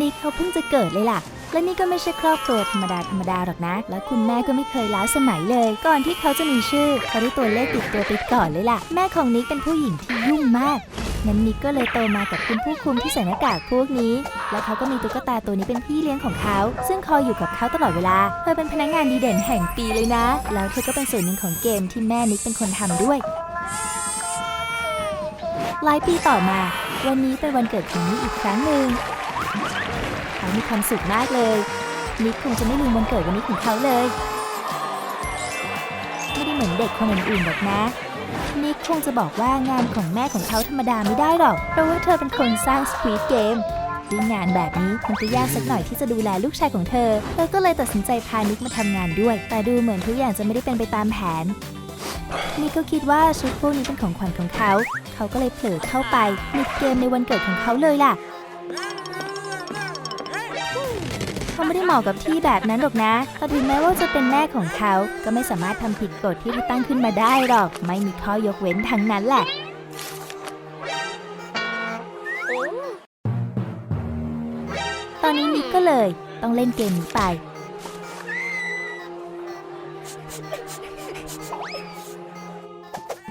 นี่เขาเพิ่งจะเกิดเลยล่ะ และนี่ก็ไม่ใช่ครอบครัวธรรมดาธรรมดาหรอกนะ และคุณแม่ก็ไม่เคยล้าสมัยเลย ก่อนที่เขาจะมีชื่อเขาได้ตัวเลขติดตัวไปก่อนเลยล่ะ แม่ของนิกเป็นผู้หญิงที่ยุ่งมากนั้นนิกก็เลยโตมากับคุณผู้คุมที่ใส่หน้ากากพวกนี้ และเขาก็มีตุ๊กตาตัวนี้เป็นพี่เลี้ยงของเขา ซึ่งคอยอยู่กับเขาตลอดเวลา เธอเป็นพนักงานดีเด่นแห่งปีเลยนะ แล้วเธอก็เป็นส่วนหนึ่งของเกมที่แม่นิกเป็นคนทำด้วย หลายปีต่อมา วันนี้เป็นวันเกิดของนิกอีกครั้งหนึ่ง เขามีความสุขมากเลย นิกคงจะไม่ลืมวันเกิดวันนี้ของเขาเลย ไม่ได้เหมือนเด็กคนอื่นๆหรอกนะ นิกคงจะบอกว่างานของแม่ของเขาธรรมดาไม่ได้หรอก เพราะว่าเธอเป็นคนสร้างสควีดเกมด้วยงานแบบนี้มันก็ยากสักหน่อยที่จะดูแลลูกชายของเธอ เธอก็เลยตัดสินใจพานิกมาทำงานด้วย แต่ดูเหมือนทุกอย่างจะไม่ได้เป็นไปตามแผน นิกก็คิดว่าชุดพวกนี้เป็นของขวัญของเขา เขาก็เลยเผลอเข้าไปในเกมในวันเกิดของเขาเลยล่ะ เขาไม่ได้เหมาะกับที่แบบนั้นหรอกนะแต่ถึงแม้ว่าจะเป็นแม่ของเขา ก็ไม่สามารถทำผิดกฎที่เขาตั้งขึ้นมาได้หรอก ไม่มีข้อยกเว้นทั้งนั้นแหละตอนนี้นิกก็เลย ต้องเล่นเกมนี้ไป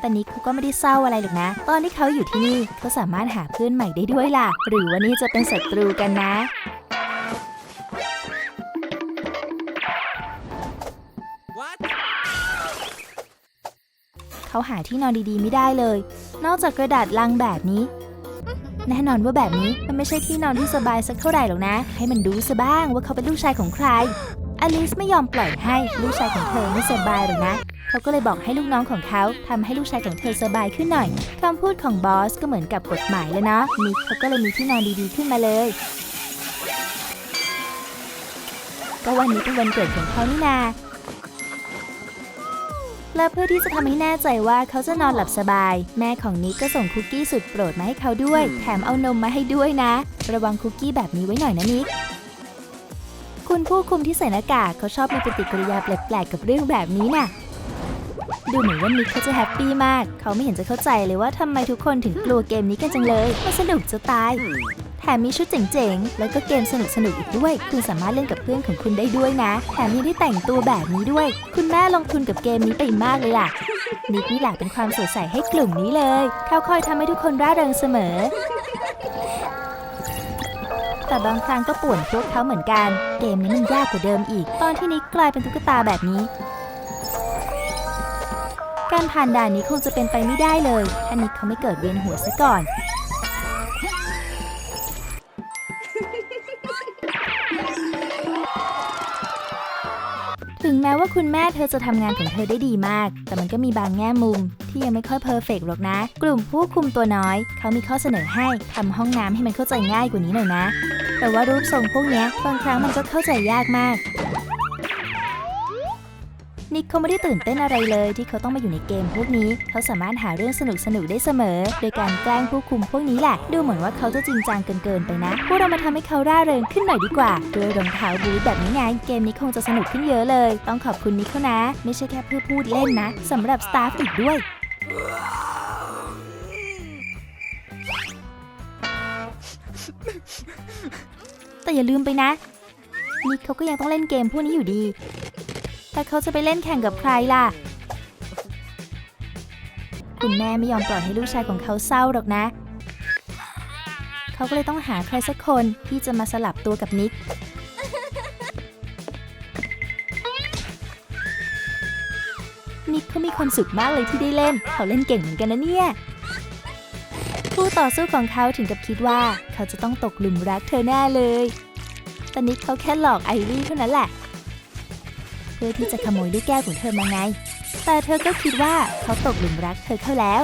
แต่นิกเขาก็ไม่ได้เศร้าอะไรหรอกนะ ตอนที่เขาอยู่ที่นี่เขาสามารถหาเพื่อนใหม่ได้ด้วยล่ะ หรือว่านี่จะเป็นศัตรูกันนะ เขาหาที่นอนดีๆไม่ได้เลย นอกจากกระดาษลังแบบนี้ แน่นอนว่าแบบนี้มันไม่ใช่ที่นอนที่สบายสักเท่าไหร่หรอกนะ ให้มันดูซะบ้างว่าเขาเป็นลูกชายของใคร อลิสไม่ยอมปล่อยให้ลูกชายของเธอไม่สบายหรอกนะ เขาก็เลยบอกให้ลูกน้องของเขาทำให้ลูกชายของเธอสบายขึ้นหน่อยคำพูดของบอสก็เหมือนกับกฎหมายเลยนะนิกเขาก็เลยมีที่นอนดีๆขึ้นมาเลยก็วันนี้เป็นวันเกิดของเขานี่นา และเพื่อที่จะทำให้แน่ใจว่าเขาจะนอนหลับสบาย แม่ของนิกก็ส่งคุกกี้สุดโปรดมาให้เขาด้วย แถมเอานมมาให้ด้วยนะ ระวังคุกกี้แบบนี้ไว้หน่อยนะนิกคุณผู้คุมที่ใส่หน้ากากเขาชอบมีปฏิกิริยาแปลกๆกับเรื่องแบบนี้น่ะดูเหมือนว่านิกเขาจะแฮปปี้มาก เขาไม่เห็นจะเข้าใจเลยว่าทำไมทุกคนถึงกลัวเกมนี้กันจังเลยมันสนุกจะตายแถมมีชุดเจ๋งๆ แล้วก็เกมสนุกๆ อีกด้วย คุณสามารถเล่นกับเพื่อนของคุณได้ด้วยนะ แถมยังได้แต่งตัวแบบนี้ด้วย คุณแม่ลงทุนกับเกมนี้ไปมากเลยล่ะ นิกนี่แหละเป็นความสดใสให้กลุ่มนี้เลย เขาคอยทำให้ทุกคนร่าเริงเสมอ แต่บางครั้งก็ป่วนพวกเขาเหมือนกัน เกมนี้มันยากกว่าเดิมอีก ตอนที่นิกกลายเป็นตุ๊กตาแบบนี้การผ่านด่านนี้คงจะเป็นไปไม่ได้เลยถ้านิกเขาไม่เกิดเวียนหัวซะก่อน ถึงแม้ว่าคุณแม่เธอจะทำงานของเธอได้ดีมาก แต่มันก็มีบางแง่มุม ที่ยังไม่ค่อยเพอร์เฟกต์หรอกนะ กลุ่มผู้คุมตัวน้อย เขามีข้อเสนอให้ทำห้องน้ำให้มันเข้าใจง่ายกว่านี้หน่อยนะ แต่ว่ารูปทรงพวกนี้บางครั้งมันก็เข้าใจยากมาก นิกเขาไม่ได้ตื่นเต้นอะไรเลยที่เขาต้องมาอยู่ในเกมพวกนี้ เขาสามารถหาเรื่องสนุกสนุกได้เสมอ โดยการแกล้งผู้คุมพวกนี้แหละ ดูเหมือนว่าเขาจะจริงจังเกินเกินๆไปนะ พวกเรามาทำให้เขาร่าเริงขึ้นหน่อยดีกว่าด้วยรองเท้าบูทแบบนี้ไงเกมนี้คงจะสนุกขึ้นเยอะเลย ต้องขอบคุณนิกเขานะ ไม่ใช่แค่เพื่อพูดเล่นนะสำหรับสตาฟอีกด้วยแต่อย่าลืมไปนะนิกเขาก็ยังต้องเล่นเกมพวกนี้อยู่ดี แต่เขาจะไปเล่นแข่งกับใครล่ะ คุณแม่ไม่ยอมปล่อยให้ลูกชายของเขาเศร้าหรอกนะ เขาก็เลยต้องหาใครสักคนที่จะมาสลับตัวกับนิก นิกเขามีความสุขมากเลยที่ได้เล่น เขาเล่นเก่งเหมือนกันนะเนี่ย ผู้ต่อสู้ของเขาถึงกับคิดว่า เขาจะต้องตกหลุมรักเธอแน่เลยแต่นิกเขาแค่หลอกไอวี่เท่านั้นแหละ เพื่อที่จะขโมยลูกแก้วของเธอมาไง แต่เธอก็คิดว่าเขาตกหลุมรักเธอเข้าแล้ว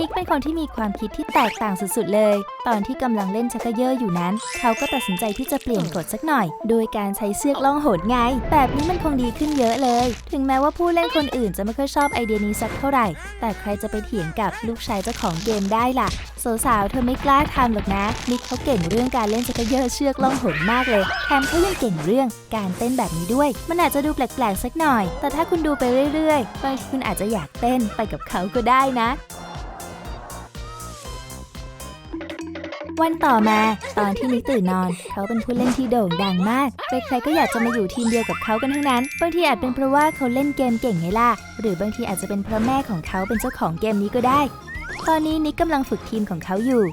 นิกเป็นคนที่มีความคิดที่แตกต่างสุดๆเลย ตอนที่กำลังเล่นชักเยอร์อยู่นั้น เขาก็ตัดสินใจที่จะเปลี่ยนกฎสักหน่อย โดยการใช้เสือกล่องหนไง แบบนี้มันคงดีขึ้นเยอะเลย ถึงแม้ว่าผู้เล่นคนอื่นจะไม่ค่อยชอบไอเดียนี้สักเท่าไหร่ แต่ใครจะไปเถียงกับลูกชายเจ้าของเกมได้ล่ะสาวๆเธอไม่กล้าทำหรอกนะ นิกเขาเก่งเรื่องการเล่นจักเยอร์เชือกล่องหนมากเลยแถมเขายังเก่งเรื่องการเต้นแบบนี้ด้วย มันอาจจะดูแปลกๆสักหน่อย แต่ถ้าคุณดูไปเรื่อยๆบางทีคุณอาจจะอยากเต้นไปกับเขาก็ได้นะ วันต่อมาตอนที่นิกตื่นนอน เขาเป็นผู้เล่นที่โด่งดังมาก ใครๆก็อยากจะมาอยู่ทีมเดียวกับเขากันทั้งนั้น บางทีอาจเป็นเพราะว่าเขาเล่นเกมเก่งไงล่ะ หรือบางทีอาจจะเป็นเพราะแม่ของเขาเป็นเจ้าของเกมนี้ก็ได้ ตอนนี้นิกกำลังฝึกทีมของเขาอยู่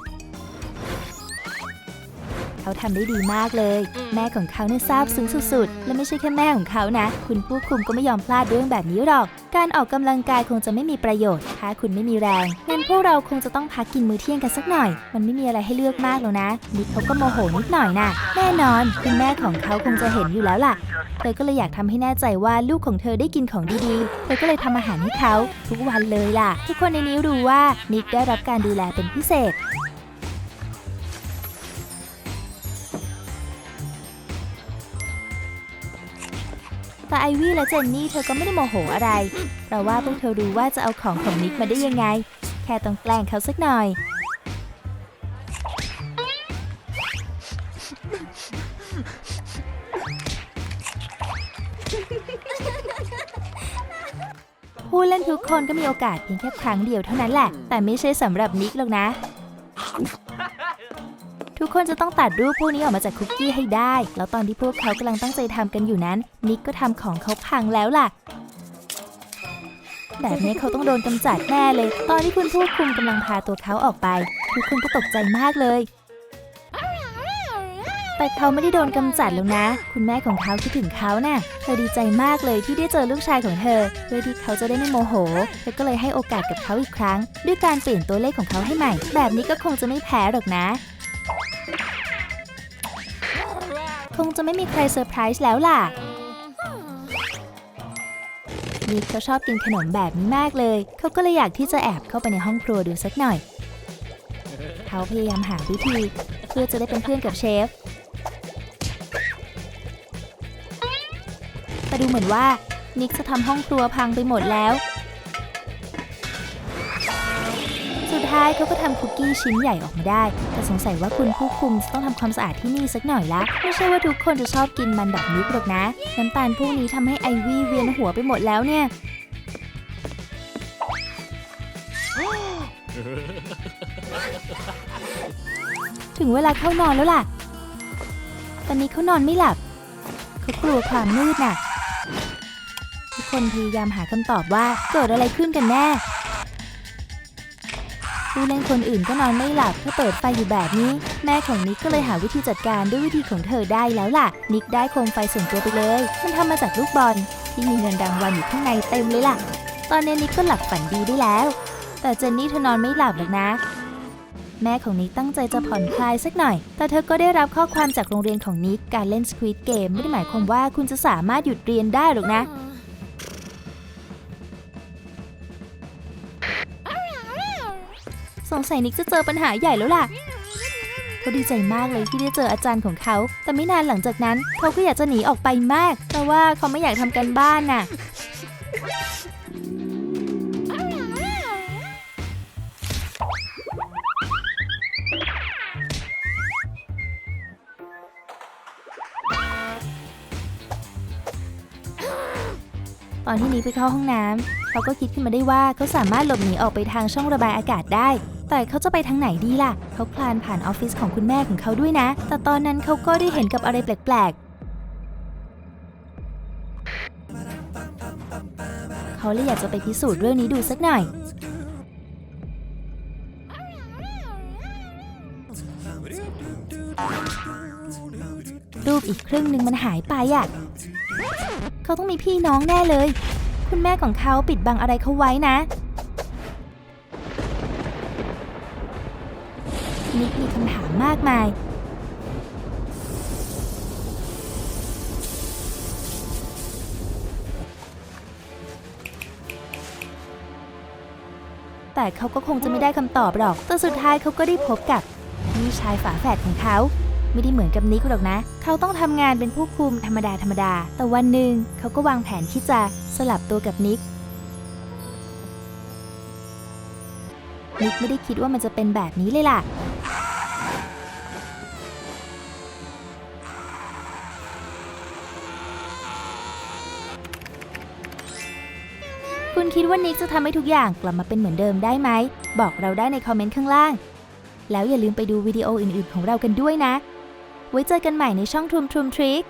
เขาทำได้ดีมากเลย แม่ของเขาเนี่ยซาบซึ้งสุดๆ และไม่ใช่แค่แม่ของเขานะ คุณผู้คุมก็ไม่ยอมพลาดเรื่องแบบนี้หรอก การออกกำลังกายคงจะไม่มีประโยชน์ ถ้าคุณไม่มีแรงงั้นพวกเราคงจะต้องพักกินมื้อเที่ยงกันสักหน่อย มันไม่มีอะไรให้เลือกมากแล้วนะนิกเขาก็โมโหนิดหน่อยนะแน่นอน คุณแม่ของเขาคงจะเห็นอยู่แล้วล่ะเธอก็เลยอยากทำให้แน่ใจว่าลูกของเธอได้กินของดีๆ เธอก็เลยทำอาหารให้เขาทุกวันเลยล่ะ ทุกคนในนี้รู้ว่านิกได้รับการดูแลเป็นพิเศษ ไอวี่และเจนนี่เธอก็ไม่ได้โมโหอะไร เพราะว่าพวกเธอรู้ว่าจะเอาของของนิกมาได้ยังไง แค่ต้องแกล้งเขาสักหน่อย ผู้เล่นทุกคนก็มีโอกาสเพียงแค่ครั้งเดียวเท่านั้นแหละ แต่ไม่ใช่สำหรับนิกหรอกนะ กคนจะต้องตัดรูปพวกนี้ออกมาจากคุกกี้ให้ได้ แล้วตอนที่พวกเขากำลังตั้งใจทำกันอยู่นั้น นิกก็ทำของเขาพังแล้วล่ะ แบบนี้เขาต้องโดนกำจัดแน่เลย ตอนที่คุณผู้คุมกำลังพาตัวเขาออกไปทุกคนก็ตกใจมากเลย แต่เขาไม่ได้โดนกำจัดแล้วนะ คุณแม่ของเขาคิดถึงเขาน่ะ เธอดีใจมากเลยที่ได้เจอลูกชายของเธอ เพื่อที่เขาจะได้ไม่โมโห เธอก็เลยให้โอกาสกับเขาอีกครั้ง ด้วยการเปลี่ยนตัวเลขของเขาให้ใหม่ แบบนี้ก็คงจะไม่แพ้หรอกนะ คงจะไม่มีใครเซอร์ไพรส์แล้วล่ะนิกเขาชอบกินขนมแบบนี้มากเลย เขาก็เลยอยากที่จะแอบเข้าไปในห้องครัวดูสักหน่อย เขาพยายามหาวิธี เพื่อจะได้เป็นเพื่อนกับเชฟ แต่ดูเหมือนว่านิกจะทำห้องครัวพังไปหมดแล้ว สุดท้ายเขาก็ทำคุกกี้ชิ้นใหญ่ออกมาได้ แต่สงสัยว่าคุณผู้คุมจะต้องทำความสะอาดที่นี่สักหน่อยละ ไม่ใช่ว่าทุกคนจะชอบกินมันแบบนี้หรอกนะ น้ำตาลพวกนี้ทำให้ไอวี่เวียนหัวไปหมดแล้วเนี่ย ถึงเวลาเข้านอนแล้วล่ะ ตอนนี้เขานอนไม่หลับ เขากลัวความมืดน่ะ ทุกคนพยายามหาคำตอบว่าเกิดอะไรขึ้นกันแน่ ผู้เล่นคนอื่นก็นอนไม่หลับถ้าเปิดไฟอยู่แบบนี้ แม่ของนิกก็เลยหาวิธีจัดการด้วยวิธีของเธอได้แล้วล่ะ นิกได้โคมไฟส่วนตัวไปเลย มันทำมาจากลูกบอลที่มีเงินรางวัลอยู่ข้างในเต็มเลยล่ะ ตอนนี้นิกก็หลับฝันดีได้แล้ว แต่เจนนี่เธอนอนไม่หลับหรอกนะ แม่ของนิกตั้งใจจะผ่อนคลายสักหน่อย แต่เธอก็ได้รับข้อความจากโรงเรียนของนิกการเล่นสควิตเกมไม่ได้หมายความว่าคุณจะสามารถหยุดเรียนได้หรอกนะ สงสัยนิกจะเจอปัญหาใหญ่แล้วล่ะเขาดีใจมากเลยที่ได้เจออาจารย์ของเขา แต่ไม่นานหลังจากนั้นเขาก็อยากจะหนีออกไปมาก แต่ว่าเขาไม่อยากทำกันบ้านน่ะตอนที่นิกไปเข้าห้องน้ำเขาก็คิดขึ้นมาได้ว่าเขาสามารถหลบหนีออกไปทางช่องระบายอากาศได้ แต่เขาจะไปทางไหนดีล่ะ เขาคลานผ่านออฟฟิศของคุณแม่ของเขาด้วยนะ แต่ตอนนั้นเขาก็ได้เห็นกับอะไรแปลกๆ เขาเลยอยากจะไปพิสูจน์เรื่องนี้ดูสักหน่อย รูปอีกครึ่งหนึ่งมันหายไปอะ เขาต้องมีพี่น้องแน่เลย คุณแม่ของเขาปิดบังอะไรเขาไว้นะ นิกมีคำถามมากมาย แต่เขาก็คงจะไม่ได้คำตอบหรอก แต่สุดท้ายเขาก็ได้พบกับพี่ชายฝาแฝดของเขา ไม่ได้เหมือนกับนิกหรอกนะ เขาต้องทำงานเป็นผู้คุมธรรมดาธรรมดา แต่วันหนึ่งเขาก็วางแผนที่จะสลับตัวกับนิกนิกไม่ได้คิดว่ามันจะเป็นแบบนี้เลยล่ะ คุณคิดว่านิกจะทำให้ทุกอย่างกลับมาเป็นเหมือนเดิมได้ไหม บอกเราได้ในคอมเมนต์ข้างล่าง แล้วอย่าลืมไปดูวิดีโออื่นๆของเรากันด้วยนะ ไว้เจอกันใหม่ในช่องท r ุมท r ุมทริค